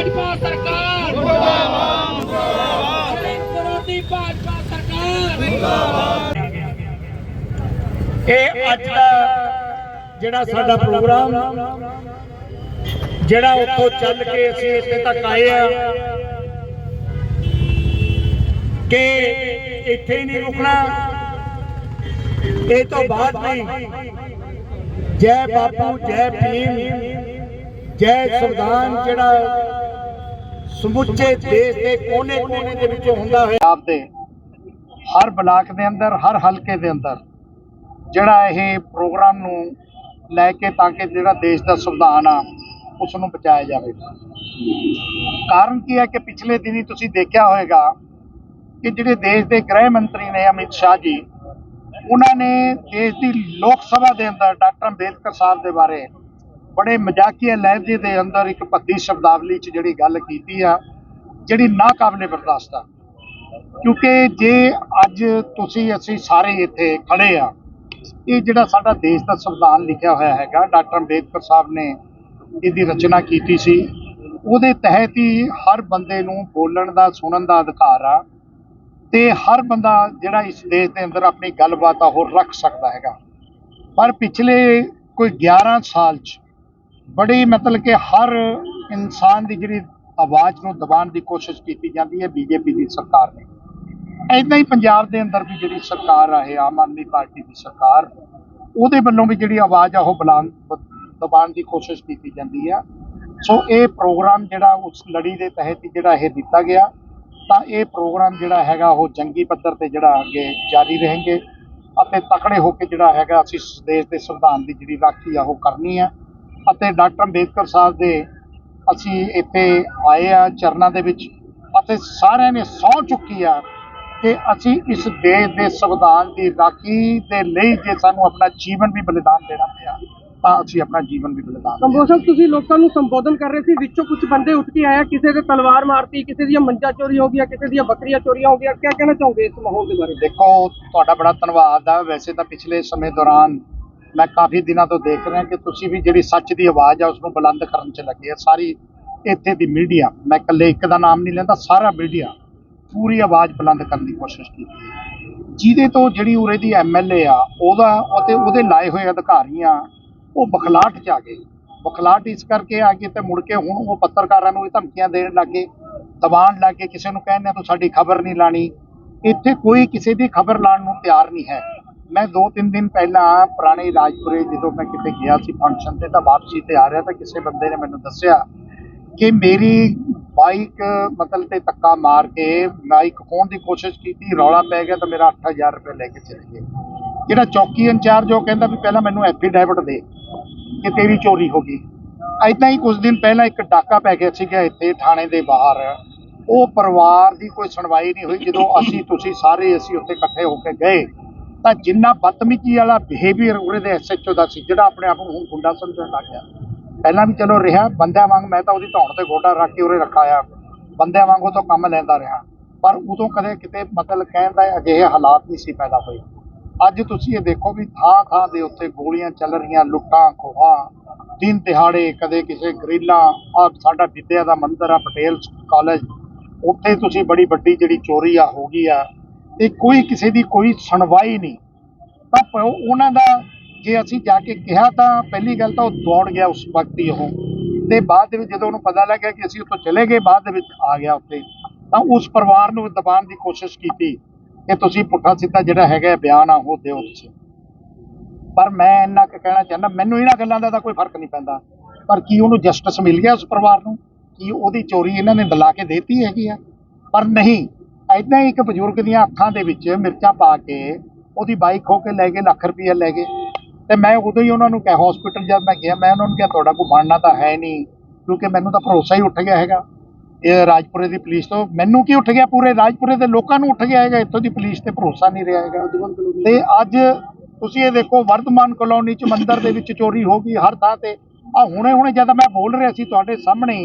ਭਾਜਪਾ ਸਰਕਾਰ। ਮੁਰਦਾਬਾਦ ਮੁਰਦਾਬਾਦ ਵਿਰੋਧੀ ਭਾਜਪਾ ਸਰਕਾਰ। ਇਹ ਅੱਜ ਦਾ ਜਿਹੜਾ ਸਾਡਾ ਪ੍ਰੋਗਰਾਮ, ਜਿਹੜਾ ਉੱਥੋਂ ਚੱਲ ਕੇ ਅਸੀਂ ਇੱਥੇ ਤੱਕ ਆਏ ਆ, ਕਿ ਇੱਥੇ ਹੀ ਨਹੀਂ ਰੁਕਣਾ। ਇਹ ਤੋਂ ਬਾਅਦ ਨਹੀਂ। ਜੈ ਬਾਪੂ, ਜੈ ਭੀਮ, ਜੈ ਸੰਵਿਧਾਨ ਜਿਹੜਾ ਸਮੁੱਚੇ ਦੇਸ਼ ਦੇ ਕੋਨੇ-ਕੋਨੇ ਦੇ ਵਿੱਚੋਂ ਹੁੰਦਾ ਹੋਇਆ ਪੰਜਾਬ ਦੇ ਹਰ ਬਲਾਕ ਦੇ ਅੰਦਰ, ਹਰ ਹਲਕੇ ਦੇ ਅੰਦਰ ਜਿਹੜਾ ਇਹ ਪ੍ਰੋਗਰਾਮ ਨੂੰ ਲੈ ਕੇ ਤਾਂ ਕਿ ਜਿਹੜਾ ਦੇਸ਼ ਦਾ ਸੰਵਿਧਾਨ ਆ ਉਸ ਨੂੰ ਬਚਾਇਆ ਜਾਵੇ। ਕਾਰਨ ਕੀ ਹੈ ਕਿ ਪਿਛਲੇ ਦਿਨੀ ਤੁਸੀਂ ਦੇਖਿਆ ਹੋਵੇਗਾ ਕਿ ਜਿਹੜੇ ਦੇਸ਼ ਦੇ ਗ੍ਰਹਿ ਮੰਤਰੀ ਨੇ ਅਮਿਤ ਸ਼ਾਹ ਜੀ, ਉਹਨਾਂ ਨੇ ਦੇਸ਼ ਦੀ ਲੋਕ ਸਭਾ ਦੇ ਅੰਦਰ ਡਾਕਟਰ ਅੰਬੇਦਕਰ ਸਾਹਿਬ ਦੇ ਬਾਰੇ ਬੜੇ ਮਜ਼ਾਕੀਆ ਲਹਿਜੇ ਦੇ ਅੰਦਰ ਇੱਕ ਭੱਦੀ ਸ਼ਬਦਾਵਲੀ 'ਚ ਜਿਹੜੀ ਗੱਲ ਕੀਤੀ ਆ, ਜਿਹੜੀ ਨਾ ਕਾਬਲੇ ਬਰਦਾਸ਼ਤ ਆ। ਕਿਉਂਕਿ ਜੇ ਅੱਜ ਤੁਸੀਂ, ਅਸੀਂ ਸਾਰੇ ਇੱਥੇ ਖੜੇ ਆ, ਇਹ ਜਿਹੜਾ ਸਾਡਾ ਦੇਸ਼ ਦਾ ਸੰਵਿਧਾਨ ਲਿਖਿਆ ਹੋਇਆ ਹੈਗਾ, ਡਾਕਟਰ ਅੰਬੇਦਕਰ ਸਾਹਿਬ ਨੇ ਇਹਦੀ ਰਚਨਾ ਕੀਤੀ ਸੀ, ਉਹਦੇ ਤਹਿਤ ਹੀ ਹਰ ਬੰਦੇ ਨੂੰ ਬੋਲਣ ਦਾ, ਸੁਣਨ ਦਾ ਅਧਿਕਾਰ ਆ, ਤੇ ਹਰ ਬੰਦਾ ਜਿਹੜਾ ਇਸ ਦੇਸ਼ ਦੇ ਅੰਦਰ ਆਪਣੀ ਗੱਲਬਾਤ ਆ ਹੋਰ ਰੱਖ ਸਕਦਾ ਹੈਗਾ। ਪਰ ਪਿਛਲੇ ਕੋਈ 11 ਸਾਲ ਚ ਬੜੀ ਮਤਲਬ ਕਿ ਹਰ ਇਨਸਾਨ ਦੀ ਜਿਹੜੀ ਆਵਾਜ਼ ਨੂੰ ਦਬਾਉਣ ਦੀ ਕੋਸ਼ਿਸ਼ ਕੀਤੀ ਜਾਂਦੀ ਹੈ ਬੀਜੇਪੀ ਦੀ ਸਰਕਾਰ ਨੇ। ਐਦਾਂ ਹੀ ਪੰਜਾਬ ਦੇ ਅੰਦਰ ਵੀ ਜਿਹੜੀ ਸਰਕਾਰ ਆ, ਇਹ ਆਮ ਆਦਮੀ ਪਾਰਟੀ ਦੀ ਸਰਕਾਰ, ਉਹਦੇ ਵੱਲੋਂ ਵੀ ਜਿਹੜੀ ਆਵਾਜ਼ ਆ, ਉਹ ਬੁਲਾਉਣ, ਦਬਾਉਣ ਦੀ ਕੋਸ਼ਿਸ਼ ਕੀਤੀ ਜਾਂਦੀ ਆ। ਸੋ ਇਹ ਪ੍ਰੋਗਰਾਮ ਜਿਹੜਾ ਉਸ ਲੜੀ ਦੇ ਤਹਿਤ ਹੀ ਜਿਹੜਾ ਇਹ ਦਿੱਤਾ ਗਿਆ, ਤਾਂ ਇਹ ਪ੍ਰੋਗਰਾਮ ਜਿਹੜਾ ਹੈਗਾ, ਉਹ ਜੰਗੀ ਪੱਧਰ ਤੇ ਜਿਹੜਾ ਅੱਗੇ ਜਾਰੀ ਰਹਿਣਗੇ ਅਤੇ ਤਕੜੇ ਹੋ ਕੇ ਜਿਹੜਾ ਹੈਗਾ, ਅਸੀਂ ਦੇਸ਼ ਦੇ ਸੰਵਿਧਾਨ ਦੀ ਜਿਹੜੀ ਰਾਖੀ ਆ, ਉਹ ਕਰਨੀ ਆ। ਅਤੇ ਡਾਕਟਰ ਅੰਬੇਦਕਰ ਸਾਹਿਬ ਦੇ ਅਸੀਂ ਇੱਥੇ ਆਏ ਆ ਚਰਨਾਂ ਦੇ ਵਿੱਚ ਅਤੇ ਸਾਰਿਆਂ ਨੇ ਸਹੁੰ ਚੁੱਕੀ ਆ ਕਿ ਅਸੀਂ ਇਸ ਦੇਸ਼ ਦੇ ਸੰਵਿਧਾਨ ਦੀ ਰਾਖੀ ਦੇ ਲਈ ਜੇ ਸਾਨੂੰ ਆਪਣਾ ਜੀਵਨ ਵੀ ਬਲੀਦਾਨ ਦੇਣਾ ਪਿਆ ਤਾਂ ਅਸੀਂ ਆਪਣਾ ਜੀਵਨ ਵੀ ਬਲੀਦਾਨ ਸਾਹਿਬ ਤੁਸੀਂ ਲੋਕਾਂ ਨੂੰ ਸੰਬੋਧਨ ਕਰ ਰਹੇ ਸੀ ਵਿੱਚੋਂ ਕੁਝ ਬੰਦੇ ਉੱਠ ਕੇ ਆਇਆ ਕਿਸੇ ਦੇ ਤਲਵਾਰ ਮਾਰਤੀ ਕਿਸੇ ਦੀਆਂ ਮੰਜਾ ਚੋਰੀ ਹੋ ਗਈਆਂ ਕਿਸੇ ਦੀਆਂ ਬੱਕਰੀਆਂ ਚੋਰੀਆਂ ਹੋ ਗਈਆਂ ਕੀ ਕਹਿਣਾ ਚਾਹੋਗੇ ਇਸ ਮਾਹੌਲ ਦੇ ਬਾਰੇ? ਦੇਖੋ ਤੁਹਾਡਾ ਬੜਾ ਧੰਨਵਾਦ ਆ। ਵੈਸੇ ਤਾਂ ਪਿਛਲੇ ਸਮੇਂ ਦੌਰਾਨ ਮੈਂ ਕਾਫੀ ਦਿਨਾਂ ਤੋਂ ਦੇਖ ਰਿਹਾ ਕਿ ਤੁਸੀਂ ਵੀ ਜਿਹੜੀ ਸੱਚ ਦੀ ਆਵਾਜ਼ ਆ, ਉਸ ਨੂੰ ਬੁਲੰਦ ਕਰਨ 'ਚ ਲੱਗੇ ਆ। ਸਾਰੀ ਇੱਥੇ ਦੀ ਮੀਡੀਆ, ਮੈਂ ਇਕੱਲੇ ਇੱਕ ਦਾ ਨਾਮ ਨਹੀਂ ਲੈਂਦਾ, ਸਾਰਾ ਮੀਡੀਆ ਪੂਰੀ ਆਵਾਜ਼ ਬੁਲੰਦ ਕਰਨ ਦੀ ਕੋਸ਼ਿਸ਼ ਕੀਤੀ ਜਿਹਦੇ ਤੋਂ ਜਿਹੜੀ ਉਰੇ ਦੀ ਐਮਐਲਏ ਆ, ਉਹਦਾ ਅਤੇ ਉਹਦੇ ਲਾਏ ਹੋਏ ਅਧਿਕਾਰੀਆਂ, ਉਹ ਬਖਲਾਟ 'ਚ ਆ ਗਏ। ਬਖਲਾਟ ਇਸ ਕਰਕੇ ਆ ਗਏ ਤੇ ਮੁੜ ਕੇ ਹੁਣ ਉਹ ਪੱਤਰਕਾਰਾਂ ਨੂੰ ਇਹ ਧਮਕੀਆਂ ਦੇਣ ਲੱਗੇ ਦਬਾਣ ਲੱਗੇ, ਕਿਸੇ ਨੂੰ ਕਹਿੰਦੇ ਤੂੰ ਸਾਡੀ ਖਬਰ ਨਹੀਂ ਲਾਣੀ। ਇੱਥੇ ਕੋਈ ਕਿਸੇ ਦੀ ਖਬਰ ਲਾਣ ਨੂੰ ਤਿਆਰ ਨਹੀਂ ਹੈ। ਮੈਂ ਦੋ ਤਿੰਨ ਦਿਨ ਪਹਿਲਾਂ ਪੁਰਾਣੇ ਰਾਜਪੁਰੇ ਜਦੋਂ ਮੈਂ ਕਿਤੇ ਗਿਆ ਸੀ ਫੰਕਸ਼ਨ ਤੇ ਤਾਂ ਵਾਪਸੀ ਤੇ ਆ ਰਿਹਾ ਤਾਂ ਕਿਸੇ ਬੰਦੇ ਨੇ ਮੈਨੂੰ ਦੱਸਿਆ ਕਿ ਮੇਰੀ ਬਾਈਕ ਮਤਲਬ ਤੇ ਧੱਕਾ ਮਾਰ ਕੇ ਬਾਈਕ ਖੋਣ ਦੀ ਕੋਸ਼ਿਸ਼ ਕੀਤੀ, ਰੌਲਾ ਪੈ ਗਿਆ ਤਾਂ ਮੇਰਾ 8000 ਰੁਪਏ ਲੈ ਕੇ ਚਲੇ ਗਏ। ਜਿਹੜਾ ਚੌਕੀ ਇੰਚਾਰਜ ਉਹ ਕਹਿੰਦਾ ਵੀ ਪਹਿਲਾਂ ਮੈਨੂੰ ਐਫੀਡੈਵਿਟ ਦੇ ਕਿ ਤੇਰੀ ਚੋਰੀ ਹੋ ਗਈ। ਐਦਾਂ ਹੀ ਕੁਝ ਦਿਨ ਪਹਿਲਾਂ ਇੱਕ ਡਾਕਾ ਪੈ ਗਿਆ ਸੀਗਾ ਇੱਥੇ ਥਾਣੇ ਦੇ ਬਾਹਰ। ਉਹ ਪਰਿਵਾਰ ਦੀ ਕੋਈ ਸੁਣਵਾਈ ਨਹੀਂ ਹੋਈ। ਜਦੋਂ ਅਸੀਂ, ਤੁਸੀਂ ਸਾਰੇ ਅਸੀਂ ਉੱਥੇ ਇਕੱਠੇ ਹੋ ਕੇ ਗਏ ਤਾਂ ਜਿੰਨਾ ਬਦਤਮੀਜ਼ੀ ਵਾਲਾ ਬਿਹੇਵੀਅਰ ਉਹਦੇ ਦੇ ਐਸਐਚਓ ਦਾ ਸੀ, ਜਿਹੜਾ ਆਪਣੇ ਆਪ ਨੂੰ ਹੁਣ ਗੁੰਡਾ ਸਮਝਣ ਲੱਗ ਗਿਆ। ਪਹਿਲਾਂ ਵੀ ਚਲੋ ਰਿਹਾ, ਬੰਦਿਆਂ ਵਾਂਗ ਮੈਂ ਤਾਂ ਉਹਦੀ ਧੌਣ ਤੇ ਗੋਡਾ ਰੱਖ ਕੇ ਉਰੇ ਰੱਖਾ ਆ। ਬੰਦਿਆਂ ਵਾਂਗ ਉਹ ਤੋਂ ਕੰਮ ਲੈਂਦਾ ਰਿਹਾ। ਪਰ ਉਦੋਂ ਕਦੇ ਕਿਤੇ ਮਤਲਬ ਕਹਿਣ ਦਾ ਅਜਿਹੇ ਹਾਲਾਤ ਨਹੀਂ ਸੀ ਪੈਦਾ ਹੋਏ। ਅੱਜ ਤੁਸੀਂ ਇਹ ਦੇਖੋ ਵੀ ਥਾਂ ਥਾਂ ਦੇ ਉੱਤੇ ਗੋਲੀਆਂ ਚੱਲ ਰਹੀਆਂ, ਲੁੱਟਾਂ, ਖੋਹਾਂ, ਦਿਨ ਦਿਹਾੜੇ, ਕਦੇ ਕਿਸੇ ਗਰੀਲਾ ਆ ਸਾਡਾ ਵਿਦਿਆ ਦਾ ਮੰਦਿਰ ਆ, ਪਟੇਲ ਕਾਲਜ ਉੱਥੇ ਤੁਸੀਂ ਬੜੀ ਵੱਡੀ ਜਿਹੜੀ ਚੋਰੀ ਆ, ਹੋ ਗਈ ਆ। ਤੇ ਕੋਈ ਕਿਸੇ ਦੀ ਕੋਈ ਸੁਣਵਾਈ ਨਹੀਂ। ਤਾਂ ਉਹਨਾਂ ਦਾ ਜੇ ਅਸੀਂ ਜਾ ਕੇ ਕਿਹਾ ਤਾਂ ਪਹਿਲੀ ਗੱਲ ਤਾਂ ਉਹ ਦੌੜ ਗਿਆ ਉਸ ਵਕਤ ਹੀ ਉਹ। ਤੇ ਬਾਅਦ ਦੇ ਵਿੱਚ ਜਦੋਂ ਉਹਨੂੰ ਪਤਾ ਲੱਗਿਆ ਕਿ ਅਸੀਂ ਉੱਥੋਂ ਚਲੇ ਗਏ, ਬਾਅਦ ਦੇ ਵਿੱਚ ਆ ਗਿਆ ਉੱਥੇ, ਤਾਂ ਉਸ ਪਰਿਵਾਰ ਨੂੰ ਦਬਾਉਣ ਦੀ ਕੋਸ਼ਿਸ਼ ਕੀਤੀ ਕਿ ਤੁਸੀਂ ਪੁੱਠਾ ਸਿੱਧਾ ਜਿਹੜਾ ਹੈਗਾ ਬਿਆਨ ਆ, ਉਹ ਦਿਓ ਤੁਸੀਂ। ਪਰ ਮੈਂ ਇੰਨਾ ਕੁ ਕਹਿਣਾ ਚਾਹੁੰਦਾ, ਮੈਨੂੰ ਇਹਨਾਂ ਗੱਲਾਂ ਦਾ ਤਾਂ ਕੋਈ ਫ਼ਰਕ ਨਹੀਂ ਪੈਂਦਾ। ਪਰ ਕੀ ਉਹਨੂੰ ਜਸਟਿਸ ਮਿਲ ਗਿਆ ਉਸ ਪਰਿਵਾਰ ਨੂੰ? ਕੀ ਉਹਦੀ ਚੋਰੀ ਇਹਨਾਂ ਨੇ ਦਿਲਾ ਕੇ ਦੇਤੀ ਹੈਗੀ ਆ? ਪਰ ਨਹੀਂ ਐਦਾਂ ਹੀ ਇੱਕ ਬਜ਼ੁਰਗ ਦੀਆਂ ਅੱਖਾਂ ਦੇ ਵਿੱਚ ਮਿਰਚਾਂ ਪਾ ਕੇ ਉਹਦੀ ਬਾਈਕ ਖੋ ਕੇ ਲੈ ਗਏ ਲੱਖ ਰੁਪਈਆ ਲੈ ਗਏ। ਤੇ ਮੈਂ ਉਦੋਂ ਹੀ ਉਹਨਾਂ ਨੂੰ ਕਿਹਾ ਹਸਪੀਟਲ ਜਦ ਮੈਂ ਗਿਆ ਮੈਂ ਉਹਨਾਂ ਨੂੰ ਕਿਹਾ ਤੁਹਾਡਾ ਕੋਈ ਬਣਨਾ ਤਾਂ ਹੈ ਨਹੀਂ ਕਿਉਂਕਿ ਮੈਨੂੰ ਤਾਂ ਭਰੋਸਾ ਹੀ ਉੱਠ ਗਿਆ ਹੈਗਾ। ਇਹ ਰਾਜਪੁਰੇ ਦੀ ਪੁਲਿਸ ਤੋਂ ਮੈਨੂੰ ਕੀ ਉੱਠ ਗਿਆ? ਪੂਰੇ ਰਾਜਪੁਰੇ ਦੇ ਲੋਕਾਂ ਨੂੰ ਉੱਠ ਗਿਆ ਹੈਗਾ ਇੱਥੋਂ ਦੀ ਪੁਲਿਸ ਤੇ ਭਰੋਸਾ ਨਹੀਂ ਰਿਹਾ ਹੈਗਾ। ਤੇ ਅੱਜ ਤੁਸੀਂ ਇਹ ਦੇਖੋ ਵਰਤਮਾਨ ਕਲੋਨੀ ਚ ਮੰਦਿਰ ਦੇ ਵਿੱਚ ਚੋਰੀ ਹੋ ਗਈ ਹਰ ਥਾਂ ਤੇ। ਆ ਹੁਣੇ ਹੁਣੇ ਜਦ ਮੈਂ ਬੋਲ ਰਿਹਾ ਸੀ ਤੁਹਾਡੇ ਸਾਹਮਣੇ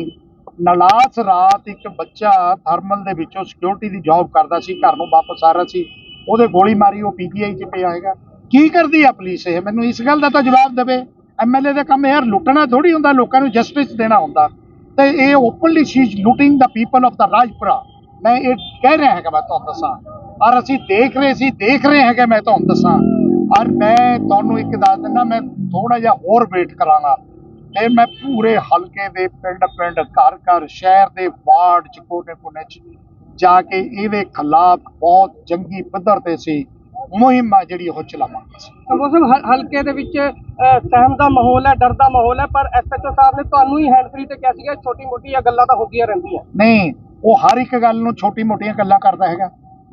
ਨਲਾਸ ਰਾਤ ਇੱਕ ਬੱਚਾ ਥਰਮਲ ਦੇ ਵਿੱਚੋਂ ਸਿਕਿਉਰਿਟੀ ਦੀ ਜੌਬ ਕਰਦਾ ਸੀ, ਘਰ ਨੂੰ ਵਾਪਸ ਆ ਰਿਹਾ ਸੀ। ਉਹਦੇ ਗੋਲੀ ਮਾਰੀ, ਉਹ ਪੀਜੀਆਈ ਚ ਪਿਆ ਹੈਗਾ। ਕੀ ਕਰਦੀ ਆ ਪੁਲਿਸ ਇਹ? ਮੈਨੂੰ ਇਸ ਗੱਲ ਦਾ ਤਾਂ ਜਵਾਬ ਦੇਵੇ। ਐਮਐਲਏ ਦਾ ਕੰਮ ਯਾਰ ਲੁੱਟਣਾ ਥੋੜੀ ਹੁੰਦਾ, ਲੋਕਾਂ ਨੂੰ ਜਸਟਿਸ ਦੇਣਾ ਹੁੰਦਾ। ਤੇ ਇਹ openly she is looting the people of the Rajpura ਮੈਂ ਇਹ ਕਹਿ ਰਿਹਾ ਹੈਗਾ, ਮੈਂ ਤੁਹਾਨੂੰ ਦੱਸਾਂ। ਔਰ ਅਸੀਂ ਦੇਖ ਰਹੇ ਸੀ, ਦੇਖ ਰਹੇ ਹੈਗੇ, ਮੈਂ ਤੁਹਾਨੂੰ ਦੱਸਾਂ। ਔਰ ਮੈਂ ਤੁਹਾਨੂੰ ਇੱਕ ਦੱਸ ਦਿੰਦਾ, ਮੈਂ ਥੋੜਾ ਜਿਹਾ ਹੋਰ ਵੇਟ ਕਰਾਂਗਾ। ਫਿਰ ਮੈਂ ਪੂਰੇ ਹਲਕੇ ਦੇ ਪਿੰਡ ਪਿੰਡ ਘਰ ਘਰ ਸ਼ਹਿਰ ਦੇ ਵਾਰਡ ਚ ਕੋਨੇ ਕੋਨੇ ਚ ਜਾ ਕੇ ਇਹਦੇ ਖਿਲਾਫ ਬਹੁਤ ਜੰਗੀ ਪੱਧਰ ਤੇ ਸੀ। ਮੁਹਿੰਮ ਆ ਜਿਹੜੀ ਉਹ ਚਲਾਵਾਂਗੇ ਹ- ਹਲਕੇ ਦੇ ਵਿੱਚ ਸਹਿਮ ਦਾ ਮਾਹੌਲ ਹੈ ਡਰ ਦਾ ਮਾਹੌਲ ਹੈ ਪਰ ਐਸਐਚਓ ਸਾਹਿਬ ਨੇ ਤੁਹਾਨੂੰ ਹੀ ਹੈਂਡ ਫ੍ਰੀ ਤੇ ਕਿਹਾ ਸੀਗਾ ਛੋਟੀ ਮੋਟੀ ਗੱਲਾਂ ਤਾਂ ਹੁੰਦੀਆਂ ਰਹਿੰਦੀਆਂ। ਨਹੀਂ ਉਹ ਹਰ ਇੱਕ ਗੱਲ ਨੂੰ ਛੋਟੀ ਮੋਟੀਆਂ ਗੱਲਾਂ ਕਰਦਾ ਹੈਗਾ।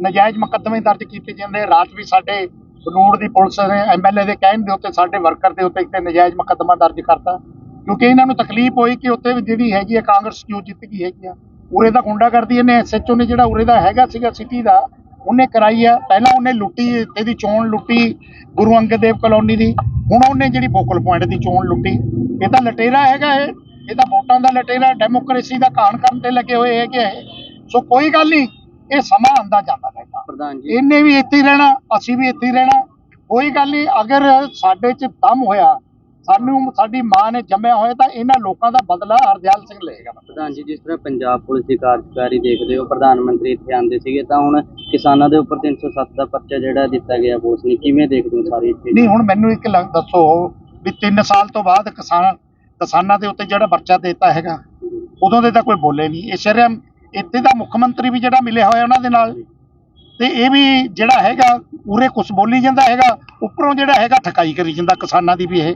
ਨਜਾਇਜ਼ ਮੁਕੱਦਮੇ ਦਰਜ ਕੀਤੇ ਜਾਂਦੇ ਰਾਤ ਵੀ ਸਾਡੇ ਬਨੂੜ ਦੀ ਪੁਲਿਸ ਨੇ ਐਮਐਲਏ ਦੇ ਕਹਿਣ ਦੇ ਉੱਤੇ ਸਾਡੇ ਵਰਕਰ ਦੇ ਉੱਤੇ ਇੱਕ ਤੇ ਨਜਾਇਜ਼ ਮੁਕੱਦਮਾ ਦਰਜ ਕਰਤਾ। ਕਿਉਂਕਿ ਇਹਨਾਂ ਨੂੰ ਤਕਲੀਫ ਹੋਈ ਕਿ ਉੱਤੇ ਵੀ ਜਿਹੜੀ ਹੈਗੀ ਹੈ ਕਾਂਗਰਸ ਕਿਉਂ ਜਿੱਤ ਗਈ ਹੈਗੀ ਆ ਉਰੇ ਦਾ ਗੁੰਡਾਗਰਦੀ ਇਹਨੇ ਐਸਐਚਓ ਨੇ ਜਿਹੜਾ ਉਰੇ ਦਾ ਹੈਗਾ ਸੀਗਾ ਸਿਟੀ ਦਾ ਉਹਨੇ ਕਰਾਈ ਆ। ਪਹਿਲਾਂ ਉਹਨੇ ਲੁੱਟੀ ਇਹਦੀ ਚੋਣ ਲੁੱਟੀ ਗੁਰੂ ਅੰਗਦ ਦੇਵ ਕਲੋਨੀ ਦੀ ਹੁਣ ਉਹਨੇ ਜਿਹੜੀ ਫੋਕਲ ਪੁਆਇੰਟ ਦੀ ਚੋਣ ਲੁੱਟੀ। ਇਹ ਤਾਂ ਲਟੇਰਾ ਹੈਗਾ ਇਹ ਇਹ ਤਾਂ ਵੋਟਾਂ ਦਾ ਲਟੇਰਾ ਡੈਮੋਕ੍ਰੇਸੀ ਦਾ ਕਾਣ ਕਰਨ ਤੇ ਲੱਗੇ ਹੋਏ ਹੈਗੇ ਇਹ। ਸੋ ਕੋਈ ਗੱਲ ਨਹੀਂ ਇਹ ਸਮਾਂ ਆਂਦਾ ਜਾਂਦਾ ਰਹੇਗਾ ਪ੍ਰਧਾਨ ਜੀ। ਇਹਨੇ ਵੀ ਇੱਥੇ ਰਹਿਣਾ ਅਸੀਂ ਵੀ ਇੱਥੇ ਰਹਿਣਾ। ਕੋਈ ਗੱਲ ਨਹੀਂ ਅਗਰ ਸਾਡੇ 'ਚ ਦਮ ਹੋਇਆ ਸਾਨੂੰ ਸਾਡੀ ਮਾਂ ਨੇ ਜੰਮਿਆ ਹੋਇਆ ਤਾਂ ਇਹਨਾਂ ਲੋਕਾਂ ਦਾ ਬਦਲਾ ਹਰਦਿਆਲ ਸਿੰਘ ਲਏਗਾ। ਪ੍ਰਧਾਨ ਜੀ ਜਿਸ ਤਰ੍ਹਾਂ ਪੰਜਾਬ ਪੁਲਿਸ ਦੀ ਕਾਰਜਕਾਰੀ ਦੇਖਦੇ ਹੋ ਪ੍ਰਧਾਨ ਮੰਤਰੀ ਇੱਥੇ ਆਉਂਦੇ ਸੀਗੇ ਤਾਂ ਹੁਣ ਕਿਸਾਨਾਂ ਦੇ ਉੱਪਰ 307 ਦਾ ਪਰਚਾ ਜਿਹੜਾ ਦਿੱਤਾ ਗਿਆ ਪੁਲਿਸ ਨੇ ਕਿਵੇਂ ਦੇਖਦੇ ਹੋ ਸਾਰੀ ਚੀਜ਼ ਨਹੀਂ ਹੁਣ ਮੈਨੂੰ ਇੱਕ ਲੱਗ ਦੱਸੋ ਵੀ 3 ਸਾਲ ਤੋਂ ਬਾਅਦ ਕਿਸਾਨ ਕਿਸਾਨਾਂ ਦੇ ਉੱਤੇ ਜਿਹੜਾ ਪਰਚਾ ਦਿੱਤਾ ਹੈਗਾ ਉਦੋਂ ਦੇ ਤਾਂ ਕੋਈ ਬੋਲੇ ਨਹੀਂ। ਇਹ ਸ਼ਰਮ ਇੱਥੇ ਦਾ ਮੁੱਖ ਮੰਤਰੀ ਵੀ ਜਿਹੜਾ ਮਿਲਿਆ ਹੋਇਆ ਉਹਨਾਂ ਦੇ ਨਾਲ ਤੇ ਇਹ ਵੀ ਜਿਹੜਾ ਹੈਗਾ ਪੂਰੇ ਕੁਛ ਬੋਲੀ ਜਾਂਦਾ ਹੈਗਾ ਉੱਪਰੋਂ ਜਿਹੜਾ ਹੈਗਾ ਠਕਾਈ ਕਰੀ ਜਾਂਦਾ ਕਿਸਾਨਾਂ ਦੀ ਵੀ ਇਹ।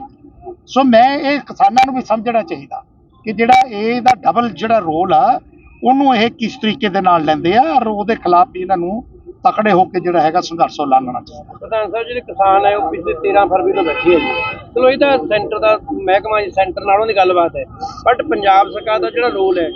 ਸੋ ਮੈਂ ਇਹ ਕਿਸਾਨਾਂ ਨੂੰ ਵੀ ਸਮਝਣਾ ਚਾਹੀਦਾ ਕਿ ਜਿਹੜਾ ਇਹਦਾ ਡਬਲ ਜਿਹੜਾ ਰੋਲ ਆ, ਉਹਨੂੰ ਇਹ ਕਿਸ ਤਰੀਕੇ ਦੇ ਨਾਲ ਲੈਂਦੇ ਆ ਔਰ ਉਹਦੇ ਖਿਲਾਫ ਵੀ ਇਹਨਾਂ ਨੂੰ ਤਕੜੇ ਹੋ ਕੇ ਜਿਹੜਾ ਹੈਗਾ ਸੰਘਰਸ਼ ਲਾਣਨਾ ਚਾਹੀਦਾ। ਪ੍ਰਧਾਨ ਸਾਹਿਬ, ਜਿਹੜੇ ਕਿਸਾਨ ਹੈ, ਉਹ ਪਿਛਲੇ 13 ਫਰਵਰੀ ਤੋਂ ਬੈਠੇ ਹੈ ਜੀ। ਚਲੋ, ਇਹ ਤਾਂ ਸੈਂਟਰ ਦਾ ਮਹਿਕਮਾ ਜੀ, ਸੈਂਟਰ ਨਾਲੋਂ ਦੀ ਗੱਲਬਾਤ ਹੈ। ਬਟ ਪੰਜਾਬ ਸਰਕਾਰ ਦਾ ਜਿਹੜਾ ਰੋਲ ਹੈ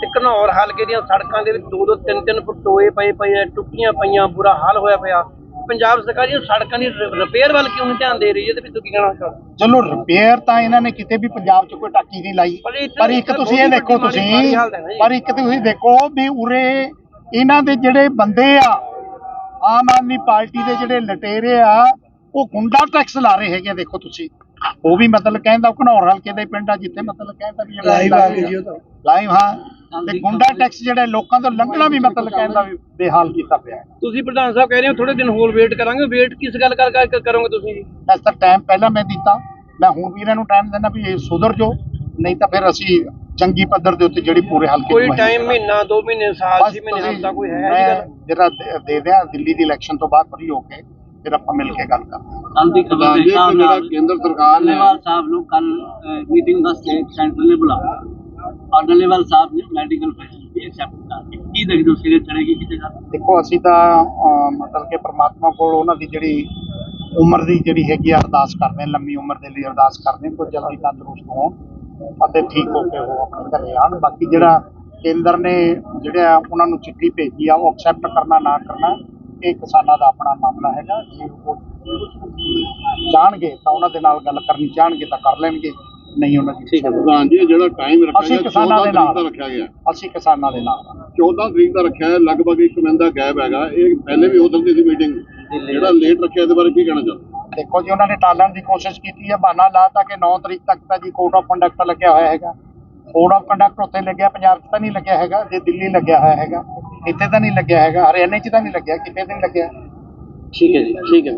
ਤੇ ਘਨੌਰ ਹਲਕੇ ਦੀਆਂ ਸੜਕਾਂ ਦੇ ਵਿੱਚ ਦੋ ਦੋ ਤਿੰਨ ਤਿੰਨ ਫੁੱਟ ਟੋਏ ਪਏ ਪਏ ਆ ਟੁੱਟੀਆਂ ਪਈਆਂ, ਬੁਰਾ ਹਾਲ ਹੋਇਆ ਪਿਆ। ਪੰਜਾਬ ਸਰਕਾਰ ਦੀਆਂ ਸੜਕਾਂ ਦੀ ਰਿਪੇਅਰ ਵੱਲ ਕਿਉਂ ਨਹੀਂ ਧਿਆਨ ਦੇ ਰਹੀ ਹੈ ਤੇ ਵੀ ਤੁਸੀਂ ਕਹਿਣਾ ਚਾਹੁੰਦੇ ਚਲੋ ਰਿਪੇਅਰ ਤਾਂ ਇਹਨਾਂ ਨੇ ਕਿਤੇ ਵੀ ਪੰਜਾਬ 'ਚ ਕੋਈ ਟਾਕੀ ਨਹੀਂ ਲਾਈ। ਪਰ ਇਹ ਇੱਕ ਤੁਸੀਂ ਇਹ ਦੇਖੋ ਤੁਸੀਂ। ਪਰ ਇੱਕ ਤੁਸੀਂ ਦੇਖੋ ਵੀ ਉਰੇ ਇਹਨਾਂ ਦੇ ਜਿਹੜੇ ਬੰਦੇ ਆ ਆਮ ਆਦਮੀ ਪਾਰਟੀ ਦੇ ਜਿਹੜੇ ਲਟੇਰੇ ਆ ਉਹ ਗੁੰਡਾ ਟੈਕਸ ਲਾ ਰਹੇ ਹੈਗੇ ਆ, ਦੇਖੋ ਤੁਸੀਂ। ਉਹ ਵੀ ਮਤਲਬ ਕਹਿੰਦਾ ਘਨੌਰ ਹਲਕੇ ਦੇ ਪਿੰਡ ਆ ਜਿੱਥੇ ਮਤਲਬ ਕਹਿੰਦਾ ਵੀ ਲਾਈਵ ਆ ਗਈ ਜੀ ਉਹ ਤਾਂ। ਲਾਈਵ ਹਾਂ। ਤੇ ਗੁੰਡਾ ਟੈਕਸ ਜਿਹੜਾ ਲੋਕਾਂ ਤੋਂ ਲੰਘਣਾ ਵੀ ਮਤਲਬ ਕਹਿੰਦਾ ਵੀ ਬੇਹਾਲ ਕੀਤਾ ਪਿਆ ਹੈ। ਤੁਸੀਂ ਪ੍ਰਧਾਨ ਸਾਹਿਬ ਕਹਿ ਰਹੇ ਹੋ ਥੋੜੇ ਦਿਨ ਹੋਰ ਵੇਟ ਕਰਾਂਗੇ। ਵੇਟ ਕਿਸ ਗੱਲ ਕਰ ਕਰ ਕਰੋਗੇ ਤੁਸੀਂ? ਜੀ ਇਸ ਤਾਂ ਟਾਈਮ ਪਹਿਲਾਂ ਮੈਂ ਦਿੱਤਾ। ਮੈਂ ਹੁਣ ਵੀ ਇਹਨਾਂ ਨੂੰ ਟਾਈਮ ਦਿੰਦਾ ਵੀ ਇਹ ਸੁਧਰ ਜੋ ਨਹੀਂ ਤਾਂ ਫਿਰ ਅਸੀਂ ਜੰਗੀ ਪੱਧਰ ਦੇ ਉੱਤੇ ਜਿਹੜੀ ਪੂਰੇ ਹਲਕੇ ਕੋਈ ਟਾਈਮ ਮਹੀਨਾ ਦੋ ਮਹੀਨੇ ਸਾਲ ਬਸ ਛੇ ਮਹੀਨੇ ਤੁਸੀਂ- ਹਫਤਾ ਕੋਈ ਹੈ ਜਿਹੜਾ ਦੇ- ਦੇ ਦਿਆਂ ਦਿੱਲੀ ਦੀ ਇਲੈਕਸ਼ਨ ਤੋਂ ਬਾਅਦ ਫਰੀ ਹੋ ਕੇ ਫਿਰ ਆਪਾਂ ਮਿਲ ਕੇ ਗੱਲ ਕਰਦੇ ਹਾਂ। ਕੱਲ ਦੀ ਖਬਰ ਦੇ ਹਿਸਾਬ ਨਾਲ ਕੇਂਦਰ ਸਰਕਾਰ ਨੇ ਸਾਹਿਬ ਨੂੰ। ਕੱਲ ਮੀਟਿੰਗ ਵਾਸਤੇ ਸੈਂਟਰ ਨੇ ਬੁਲਾਇਆ। ਔਰ ਸਾਹਿਬ ਨੇ ਮੈਡੀਕਲ ਫੈਸਿਲਿਟੀ ਐਕਸੈਪਟ ਕਰ ਕੀ ਦੇਖਦੇ ਹੋ? ਸਿਰੇ ਚੜੇਗੀ ਕਿਤੇ ਗੱਲ ਦੇਖੋ, ਅਸੀਂ ਤਾਂ ਮਤਲਬ ਕਿ ਪ੍ਰਮਾਤਮਾ ਕੋਲ ਉਹਨਾਂ ਦੀ ਜਿਹੜੀ ਉਮਰ ਦੀ ਜਿਹੜੀ ਹੈਗੀ ਆ, ਅਰਦਾਸ ਕਰਦੇ ਹਾਂ, ਲੰਮੀ ਉਮਰ ਦੇ ਲਈ ਅਰਦਾਸ ਕਰਦੇ ਹਾਂ, ਕੋਈ ਜਲਦੀ ਤੰਦਰੁਸਤ ਹੋਣ ਅਤੇ ਠੀਕ ਹੋ ਕੇ ਉਹ ਆਪਣੇ ਘਰੇ ਆਉਣ ਬਾਕੀ ਜਿਹੜਾ ਕੇਂਦਰ ਨੇ ਜਿਹੜਾ ਉਹਨਾਂ ਨੂੰ ਚਿੱਠੀ ਭੇਜੀ ਆ, ਉਹ ਐਕਸੈਪਟ ਕਰਨਾ ਨਾ ਕਰਨਾ, ਇਹ ਕਿਸਾਨਾਂ ਦਾ ਆਪਣਾ ਮਾਮਲਾ ਹੈਗਾ। ਜੇ ਉਹ ਜਾਣਗੇ ਤਾਂ ਉਹਨਾਂ ਦੇ ਨਾਲ ਗੱਲ ਕਰਨੀ ਚਾਹਣਗੇ ਤਾਂ ਕਰ ਲੈਣਗੇ। ਨਹੀਂ ਉਹਨਾਂ ਦੀ ਠੀਕ ਹੈ। ਪ੍ਰਧਾਨ ਜੀ ਇਹ ਜਿਹੜਾ ਟਾਈਮ ਰੱਖਿਆ ਅਸੀਂ ਗਿਆ ਕਿਸਾਨਾਂ 14 ਦੇ ਤਰੀਕ ਨਾਲ। ਦਾ ਰੱਖਿਆ ਗਿਆ। ਅਸੀਂ ਕਿਸਾਨਾਂ ਦੇ ਨਾਲ। ਹਾਂ। 14 ਤਰੀਕ ਦਾ ਰੱਖਿਆ ਹੈ ਲਗਭਗ ਇੱਕ ਮਹੀਨੇ ਦਾ ਗੈਪ ਹੈਗਾ। ਇਹ ਪਹਿਲੇ ਵੀ ਹੋ ਸਕਦੀ ਸੀ ਮੀਟਿੰਗ ਜਿਹੜਾ ਲੇਟ ਰੱਖਿਆ ਇਹਦੇ ਬਾਰੇ ਕੀ ਕਹਿਣਾ ਚਾਹੁੰਦੇ ਦੇਖੋ ਜੀ ਉਹਨਾਂ ਨੇ ਟਾਲਣ ਦੀ ਕੋਸ਼ਿਸ਼ ਕੀਤੀ ਹੈ। ਬਹਾਨਾ ਲਾਤਾ ਕਿ 9 ਤਰੀਕ ਤੱਕ ਤਾਂ ਜੀ ਕੋਡ ਆਫ ਕੰਡਕਟ ਲੱਗਿਆ ਹੋਇਆ ਹੈਗਾ। ਕੋਡ ਆਫ ਕੰਡਕਟ ਉੱਥੇ ਲੱਗਿਆ ਪੰਜਾਬ 'ਚ ਤਾਂ ਨਹੀਂ ਲੱਗਿਆ ਹੈਗਾ ਜੇ ਦਿੱਲੀ ਲੱਗਿਆ ਹੋਇਆ ਹੈਗਾ। ਇੱਥੇ ਤਾਂ ਨਹੀਂ ਲੱਗਿਆ ਹੈਗਾ ਹਰਿਆਣੇ 'ਚ ਤਾਂ ਨਹੀਂ ਲੱਗਿਆ ਕਿਤੇ ਤਾਂ ਨਹੀਂ ਲੱਗਿਆ। ਠੀਕ ਹੈ ਜੀ ਠੀਕ ਹੈ